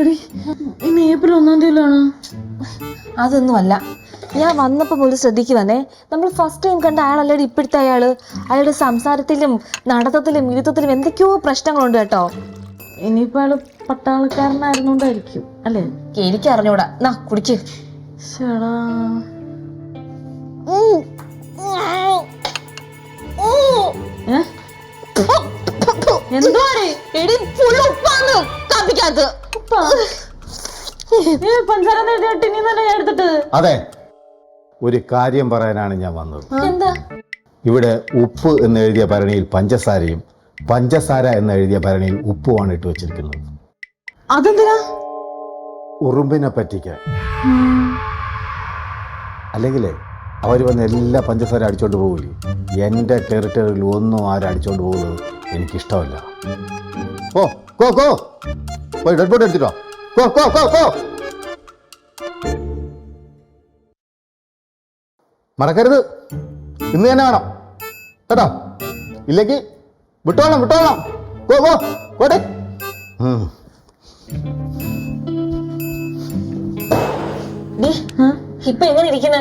അയ്യോടി ഇന്ന് ഏപ്രിൽ ഒന്നാം തീയതിയിലാണ്? അതൊന്നുമല്ല. ഞാൻ വന്നപ്പോൾ പോലും ശ്രദ്ധിക്കുവന്നേ. നമ്മൾ ഫസ്റ്റ് ടൈം കണ്ട അയാളല്ലേ ഇപ്പോഴത്തെ അയാൾ അയാളുടെ സംസാരത്തിലും നടത്തത്തിലും ഇരുത്തത്തിലും എന്തൊക്കെയോ പ്രശ്നങ്ങളുണ്ട് കേട്ടോ. ഇനിയിപ്പോൾ അയാൾ പട്ടാളക്കാരനായിരുന്നോണ്ടായിരിക്കും അല്ലേ? എനിക്ക് അറിഞ്ഞൂടാ നാ കുടിക്ക്. ചേടാ ഏ? എന്തുവാടി? എടി full അതെ. ഒരു കാര്യം പറയാനാണ് ഞാൻ വന്നത്. ഇവിടെ ഉപ്പ് എന്ന് എഴുതിയ ഭരണിയിൽ പഞ്ചസാരയും പഞ്ചസാര എന്ന് എഴുതിയ ഭരണിയിൽ ഉപ്പുമാണ് ഇട്ട് വെച്ചിരിക്കുന്നത്. അതെന്തിനാ? ഉറുമ്പിനെ പറ്റിക്കാൻ. അല്ലെങ്കിൽ അവർ വന്ന് എല്ലാ പഞ്ചസാര അടിച്ചോണ്ട് പോകില്ലേ എന്റെ ടെറിട്ടറിയിൽ ഒന്നും ആരും അടിച്ചോണ്ട് പോകുന്നത് എനിക്കിഷ്ടമല്ല. ഓ കോ കോ. പോയി ഡെഡ് ബോഡി എടുത്തിട്ടോ. കോ കോ കോ കോ മറക്കരുത്. ഇന്ന് തന്നെ വേണം. കേട്ടോ? ഇല്ലെങ്കിൽ വിട്ടോളാം വിട്ടോളാം. കോ കോ കോട്ടെ ഇപ്പൊ എങ്ങനെ ഇരിക്കുന്ന.